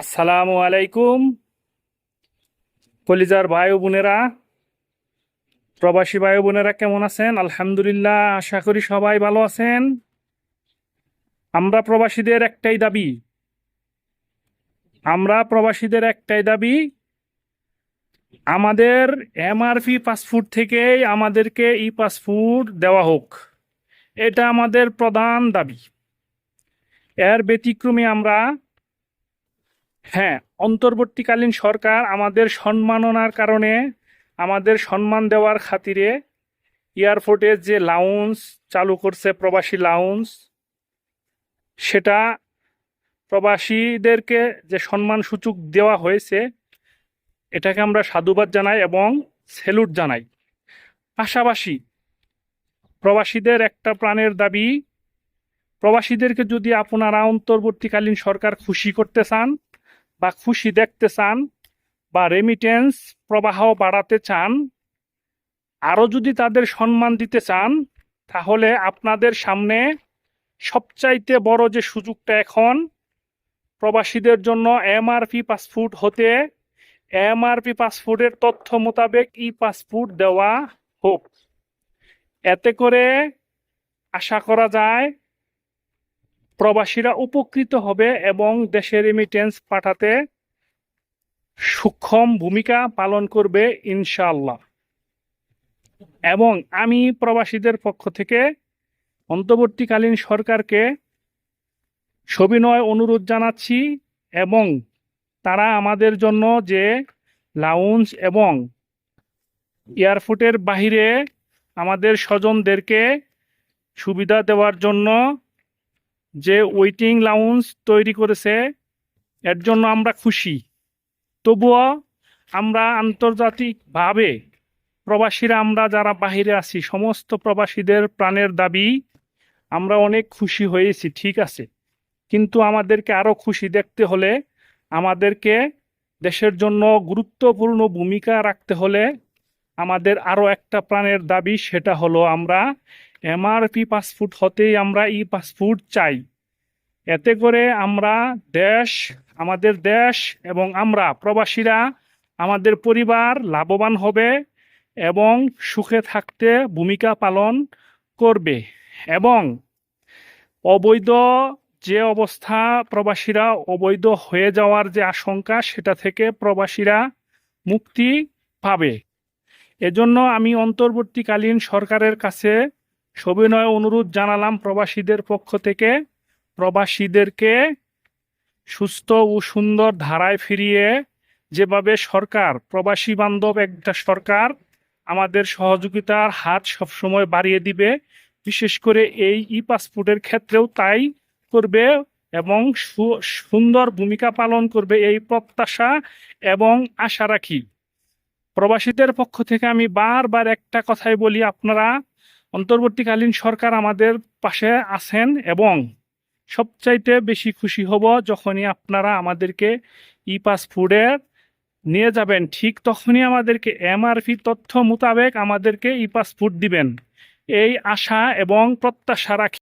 আসসালামু আলাইকুম। কলিজার ভাই বোনেরা, প্রবাসী ভাই বোনেরা কেমন আছেন? আলহামদুলিল্লাহ, আশা করি সবাই ভালো আছেন। আমরা প্রবাসীদের একটাই দাবি। আমরা প্রবাসীদের একটাই দাবি, আমাদের এমআরপি পাসপোর্ট থেকেই আমাদেরকে ই পাসপোর্ট দেওয়া হোক। এটা আমাদের প্রধান দাবি। এর ব্যতিক্রমে আমরা হ্যাঁ অন্তর্বর্তীকালীন সরকার আমাদের সম্মাননার কারণে আমাদের সম্মান দেওয়ার খাতিরে এয়ারপোর্টের যে লাউন্স চালু করছে, প্রবাসী লাউন্স সেটা প্রবাসীদেরকে যে সম্মান সূচক দেওয়া হয়েছে, এটাকে আমরা সাধুবাদ জানাই এবং সেলুট জানাই। পাশাপাশি প্রবাসীদের একটা প্রাণের দাবি, প্রবাসীদেরকে যদি আপনারা অন্তর্বর্তীকালীন সরকার খুশি করতে চান বা খুশি দেখতে চান বা রেমিটেন্স প্রবাহ বাড়াতে চান, আরও যদি তাদের সম্মান দিতে চান, তাহলে আপনাদের সামনে সবচাইতে বড় যে সুযোগটা এখন, প্রবাসীদের জন্য এমআরপি পাসপোর্ট হতে এমআরপি পাসপোর্টের তথ্য মোতাবেক ই পাসপোর্ট দেওয়া হোক। এতে করে আশা করা যায় প্রবাসীরা উপকৃত হবে এবং দেশে রেমিটেন্স পাঠাতে সক্ষম ভূমিকা পালন করবে ইনশাআল্লাহ। এবং আমি প্রবাসীদের পক্ষ থেকে অন্তর্বর্তীকালীন সরকারকে সবিনয় অনুরোধ জানাচ্ছি এবং তারা আমাদের জন্য যে লাউঞ্জ এবং এয়ারপোর্টের বাহিরে আমাদের স্বজনদেরকে সুবিধা দেওয়ার জন্য যে ওয়েটিং লাউঞ্জ তৈরি করেছে, এর জন্য আমরা খুশি। তবুও আমরা আন্তর্জাতিকভাবে প্রবাসীরা, আমরা যারা বাহিরে আছি, সমস্ত প্রবাসীদের প্রাণের দাবি, আমরা অনেক খুশি হয়েছি, ঠিক আছে। কিন্তু আমাদেরকে আরও খুশি দেখতে হলে, আমাদেরকে দেশের জন্য গুরুত্বপূর্ণ ভূমিকা রাখতে হলে, আমাদের আরও একটা প্রাণের দাবি, সেটা হলো আমরা এমআরপি পাসপোর্ট হতেই আমরা ই পাসপোর্ট চাই। এতে করে আমরা দেশ, আমাদের দেশ এবং আমরা প্রবাসীরা, আমাদের পরিবার লাভবান হবে এবং সুখে থাকতে ভূমিকা পালন করবে এবং অবৈধ যে অবস্থা প্রবাসীরা অবৈধ হয়ে যাওয়ার যে আশঙ্কা, সেটা থেকে প্রবাসীরা মুক্তি পাবে। এজন্য আমি অন্তর্বর্তীকালীন সরকারের কাছে সবিনয় অনুরোধ জানালাম প্রবাসীদের পক্ষ থেকে। প্রবাসীদেরকে সুস্থ ও সুন্দর ধারায় ফিরিয়ে যেভাবে সরকার, প্রবাসী বান্ধব একটা সরকার আমাদের সহযোগিতার হাত সবসময় বাড়িয়ে দিবে, বিশেষ করে এই ই পাসপোর্টের ক্ষেত্রেও তাই করবে এবং সুন্দর ভূমিকা পালন করবে এই প্রত্যাশা এবং আশা রাখি। প্রবাসীদের পক্ষ থেকে আমি বারবার একটা কথাই বলি আপনারা অন্তর্বর্তীকালীন সরকার আমাদের পাশে আছেন এবং সবচাইতে বেশি খুশি হব যখনই আপনারা আমাদেরকে ই পাসপোর্টের নিয়ে যাবেন। ঠিক তখনই আমাদেরকে এমআরপি তথ্য মোতাবেক আমাদেরকে ই পাসপোর্ট দিবেন। এই আশা এবং প্রত্যাশা রাখি